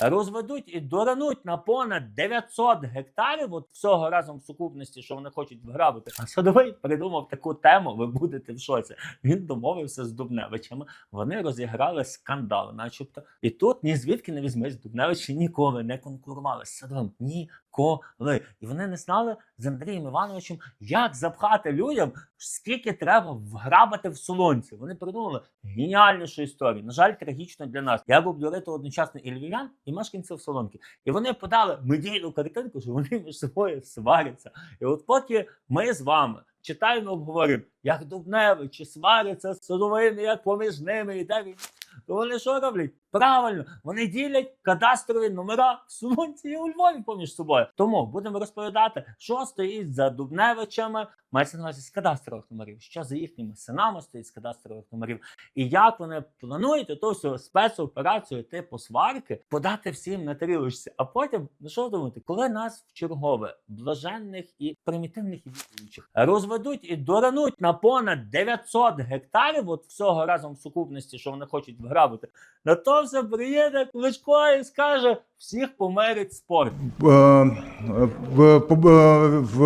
розведуть і дорануть на понад 900 гектарів, от всього разом в сукупності, що вони хочуть вграбити. А садовий придумав таку тему. Ви будете в шоці. Він домовився з Дубневичами. Вони розіграли скандал, начебто. І тут ні звідки не візьмись, Дубневичі ніколи не конкурували з садовим. Ніколи. І вони не знали з Андрієм Івановичем, як запхати людям, скільки треба вграбати в солонці. Вони придумали геніальнішу історію. На жаль, трагічно для нас. Як обдурити одночасно і львів'ян, і мешканців солонки. І вони подали медійну картинку, що вони між собою сваряться. І от поки ми з вами читаємо, обговорюємо, як Дубневичі сваряться з садовими, як поміж ними йде війна, вони що роблять? Правильно, вони ділять кадастрові номера в Сумонці і у Львові поміж собою. Тому будемо розповідати, що стоїть за Дубневичами, мається на увазі з кадастрових номерів, що за їхніми синами стоїть з кадастрових номерів, і як вони планують оту всю спецоперацію типу сварки подати всім на тарілочці. А потім, ну що ви думаєте, коли нас в чергове блаженних і примітивних і віруючих розведуть і дорануть на понад 900 гектарів, от всього разом в сукупності, що вони хочуть вграбити, на то все приїде Кличко і скаже: всіх померить спорт. Е, в, в, в